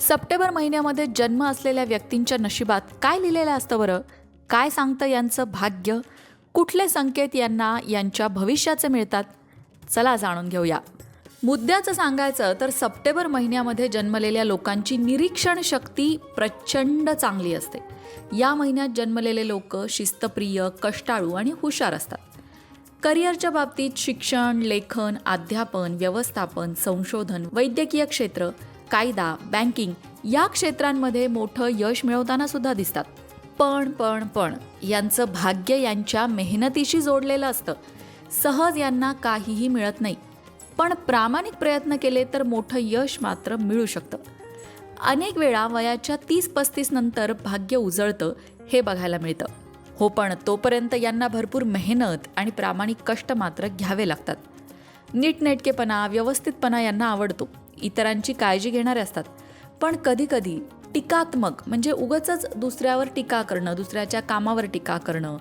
September महिन्यामध्ये जन्म असलेल्या व्यक्तींच्या नशिबात काय लिहिलेलं असतं बरं? काय सांगतं यांचं भाग्य? कुठले संकेत यांना यांच्या भविष्याचे मिळतात? चला जाणून घेऊया. मुद्द्याचं सांगायचं तर सप्टेंबर महिन्यामध्ये जन्मलेल्या लोकांची निरीक्षण शक्ती प्रचंड चांगली असते. या महिन्यात जन्मलेले लोक शिस्तप्रिय कष्टाळू आणि हुशार असतात. करिअरच्या बाबतीत शिक्षण लेखन अध्यापन व्यवस्थापन संशोधन वैद्यकीय क्षेत्र कायदा बँकिंग या क्षेत्रांमध्ये मोठं यश मिळवताना सुद्धा दिसतात. पण पण पण यांचं भाग्य यांच्या मेहनतीशी जोडलेलं असतं. सहज यांना काहीही मिळत नाही. पण प्रामाणिक प्रयत्न केले तर मोठं यश मात्र मिळू शकतं. अनेक वेळा वयाच्या तीस पस्तीस नंतर भाग्य उजळतं हे बघायला मिळतं. हो पण तोपर्यंत यांना भरपूर मेहनत आणि प्रामाणिक कष्ट मात्र घ्यावे लागतात. नीटनेटकेपणा व्यवस्थितपणा यांना आवडतो. इतरांची काळजी घेणारे असतात. पण कधीकधी टीकात्मक म्हणजे उगच दुसऱ्यावर टीका करणं दुसऱ्याच्या कामावर टीका करणं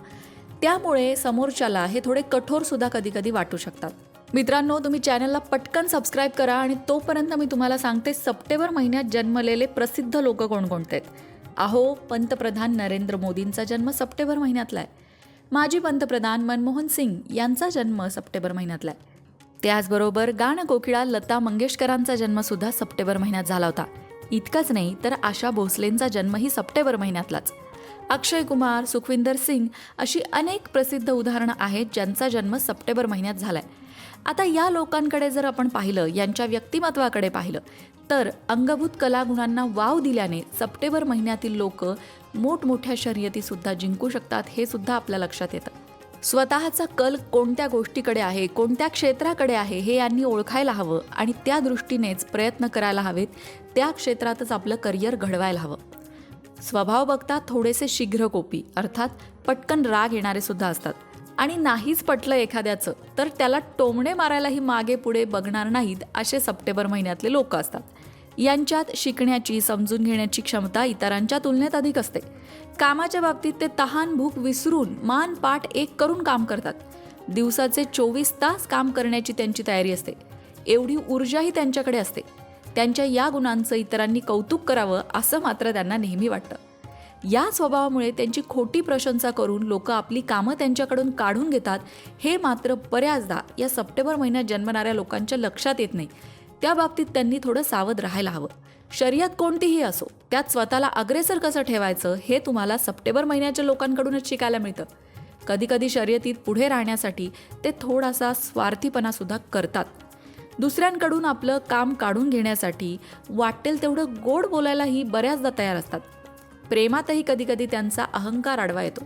त्यामुळे समोरच्याला हे थोडे कठोर सुद्धा कधी कधी वाटू शकतात. मित्रांनो तुम्ही चॅनलला पटकन सबस्क्राईब करा आणि तोपर्यंत मी तुम्हाला सांगते सप्टेंबर महिन्यात जन्मलेले प्रसिद्ध लोक कोणकोणते आहेत. अहो पंतप्रधान नरेंद्र मोदींचा जन्म सप्टेंबर महिन्यातला आहे. माजी पंतप्रधान मनमोहन सिंग यांचा जन्म सप्टेंबर महिन्यातला आहे. त्याचबरोबर गाणकोकिळा लता मंगेशकरांचा जन्मसुद्धा सप्टेंबर महिन्यात झाला होता. इतकंच नाही तर आशा भोसलेंचा जन्मही सप्टेंबर महिन्यातलाच. अक्षय कुमार सुखविंदर सिंग अशी अनेक प्रसिद्ध उदाहरणं आहेत ज्यांचा जन्म सप्टेंबर महिन्यात झालाय. आता या लोकांकडे जर आपण पाहिलं यांच्या व्यक्तिमत्वाकडे पाहिलं तर अंगभूत कलागुणांना वाव दिल्याने सप्टेंबर महिन्यातील लोक मोठमोठ्या शर्यतीसुद्धा जिंकू शकतात हे सुद्धा आपल्या लक्षात येतं. स्वतःचा कल कोणत्या गोष्टीकडे आहे कोणत्या क्षेत्राकडे आहे हे यांनी ओळखायला हवं आणि त्या दृष्टीनेच प्रयत्न करायला हवेत त्या क्षेत्रातच आपलं करिअर घडवायला हवं. स्वभाव बघता थोडेसे शीघ्रकोपी अर्थात पटकन राग येणारे सुद्धा असतात. आणि नाहीच पटलं एखाद्याचं तर त्याला टोमणे मारायलाही मागे पुढे बघणार नाहीत असे सप्टेंबर महिन्यातले लोक असतात. यांच्यात शिकण्याची समजून घेण्याची क्षमता इतरांच्या तुलनेत अधिक असते. कामाच्या बाबतीत ते तहान भूक विसरून मान पाठ एक करून काम करतात. दिवसाचे चोवीस तास काम करण्याची त्यांची तयारी असते. एवढी ऊर्जाही त्यांच्याकडे असते. त्यांच्या या गुणांचं इतरांनी कौतुक करावं असं मात्र त्यांना नेहमी वाटतं. या स्वभावामुळे त्यांची खोटी प्रशंसा करून लोक आपली कामं त्यांच्याकडून काढून घेतात हे मात्र बऱ्याचदा या सप्टेंबर महिन्यात जन्मणाऱ्या लोकांच्या लक्षात येत नाही. त्या बाबतीत त्यांनी थोडं सावध राहायला हवं. शर्यत कोणतीही असो त्यात स्वतःला अग्रेसर कसं ठेवायचं हे तुम्हाला सप्टेंबर महिन्याच्या लोकांकडूनच शिकायला मिळतं. कधीकधी शर्यतीत पुढे राहण्यासाठी ते थोडासा स्वार्थीपणा सुद्धा करतात. दुसऱ्यांकडून आपलं काम काढून घेण्यासाठी वाटेल तेवढं गोड बोलायलाही बऱ्याचदा तयार असतात. प्रेमातही कधीकधी त्यांचा अहंकार आडवा येतो.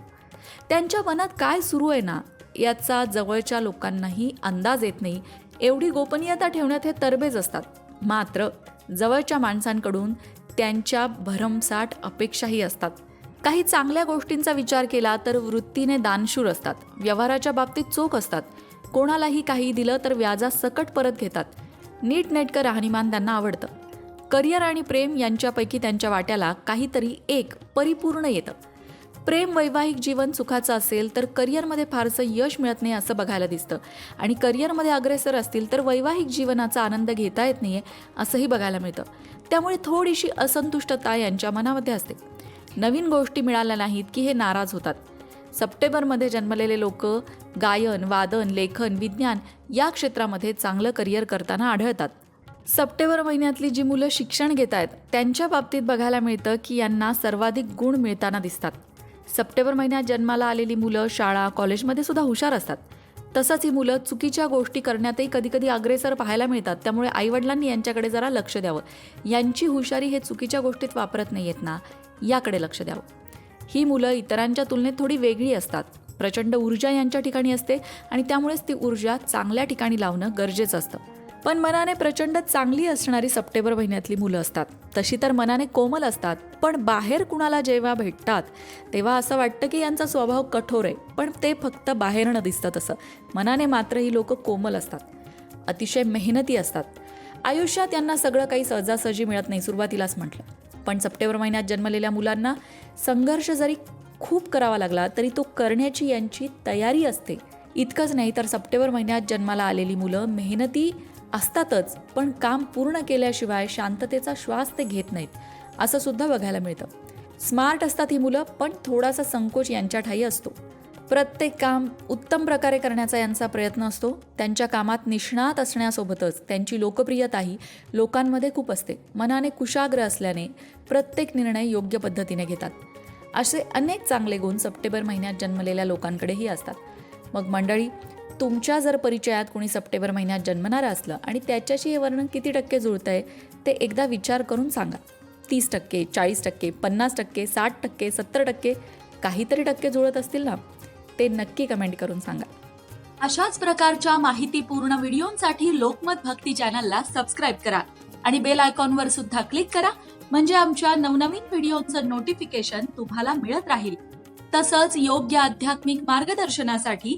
त्यांच्या मनात काय सुरू आहे ना याचा जवळच्या लोकांनाही अंदाज येत नाही एवढी गोपनीयता ठेवण्यात हे तरबेज असतात. मात्र जवळच्या माणसांकडून त्यांच्या भरमसाठ अपेक्षाही असतात. काही चांगल्या गोष्टींचा विचार केला तर वृत्तीने दानशूर असतात. व्यवहाराच्या बाबतीत चोख असतात. कोणालाही काही दिलं तर व्याजा सकट परत घेतात. नीटनेटकं राहणीमान त्यांना आवडतं. करिअर आणि प्रेम यांच्यापैकी त्यांच्या वाट्याला काहीतरी एक परिपूर्ण येतं. प्रेम वैवाहिक जीवन सुखाचं असेल तर करिअरमध्ये फारसं यश मिळत नाही असं बघायला दिसतं. आणि करिअरमध्ये अग्रेसर असतील तर वैवाहिक जीवनाचा आनंद घेता येत नाहीये असंही बघायला मिळतं. त्यामुळे थोडीशी असंतुष्टता यांच्या मनामध्ये असते. नवीन गोष्टी मिळाल्या नाहीत की हे नाराज होतात. सप्टेंबरमध्ये जन्मलेले लोक गायन वादन लेखन विज्ञान या क्षेत्रामध्ये चांगलं करिअर करताना आढळतात. सप्टेंबर महिन्यातली जी मुलं शिक्षण घेत आहेत त्यांच्या बाबतीत बघायला मिळतं की यांना सर्वाधिक गुण मिळताना दिसतात. सप्टेंबर महिन्यात जन्माला आलेली मुलं शाळा कॉलेजमध्ये सुद्धा हुशार असतात. तसंच ही मुलं चुकीच्या गोष्टी करण्यातही कधीकधी अग्रेसर पाहायला मिळतात. त्यामुळे आईवडिलांनी यांच्याकडे जरा लक्ष द्यावं. यांची हुशारी हे चुकीच्या गोष्टीत वापरत नाही आहेत ना? याकडे लक्ष द्यावं. ही मुलं इतरांच्या तुलनेत थोडी वेगळी असतात. प्रचंड ऊर्जा यांच्या ठिकाणी असते आणि त्यामुळेच ती ऊर्जा चांगल्या ठिकाणी लावणं गरजेचं असतं. पण मनाने प्रचंड चांगली असणारी सप्टेंबर महिन्यातली मुलं असतात. तशी तर मनाने कोमल असतात. पण बाहेर कुणाला जेव्हा भेटतात तेव्हा असं वाटतं की यांचा स्वभाव कठोर आहे. पण ते फक्त बाहेरनं दिसतं तसं मनाने मात्र ही लोक कोमल असतात. अतिशय मेहनती असतात. आयुष्यात यांना सगळं काही सहजासहजी मिळत नाही सुरुवातीलाच म्हटलं. पण सप्टेंबर महिन्यात जन्मलेल्या मुलांना संघर्ष जरी खूप करावा लागला तरी तो करण्याची यांची तयारी असते. इतकंच नाही तर सप्टेंबर महिन्यात जन्माला आलेली मुलं मेहनती असतातच पण काम पूर्ण केल्याशिवाय शांततेचा श्वास ते घेत नाहीत असं सुद्धा बघायला मिळतं. स्मार्ट असतात ही मुलं पण थोडासा संकोच यांच्या ठाई असतो. प्रत्येक काम उत्तम प्रकारे करण्याचा यांचा प्रयत्न असतो. त्यांच्या कामात निष्णात असण्यासोबतच त्यांची लोकप्रियताही लोकांमध्ये खूप असते. मनाने कुशाग्र असल्याने प्रत्येक निर्णय योग्य पद्धतीने घेतात. असे अनेक चांगले गुण सप्टेंबर महिन्यात जन्मलेल्या लोकांकडेही असतात. मग मंडळी तुमच्या जर परिचयात कोणी सप्टेंबर महिन्यात जन्मणारं असलं आणि त्याच्याशी हे वर्णन किती टक्के जुळतं आहे ते एकदा विचार करून सांगा. तीस टक्के चाळीस टक्के पन्नास टक्के साठ टक्के सत्तर टक्के काहीतरी टक्के जुळत असतील ना? ते नक्की कमेंट करून सांगा. अशाच प्रकारच्या माहितीपूर्ण व्हिडिओंसाठी लोकमत भक्ती चॅनलला सबस्क्राईब करा आणि बेल आयकॉनवर सुद्धा क्लिक करा म्हणजे आमच्या नवनवीन व्हिडिओचं नोटिफिकेशन तुम्हाला मिळत राहील. तसंच योग्य आध्यात्मिक मार्गदर्शनासाठी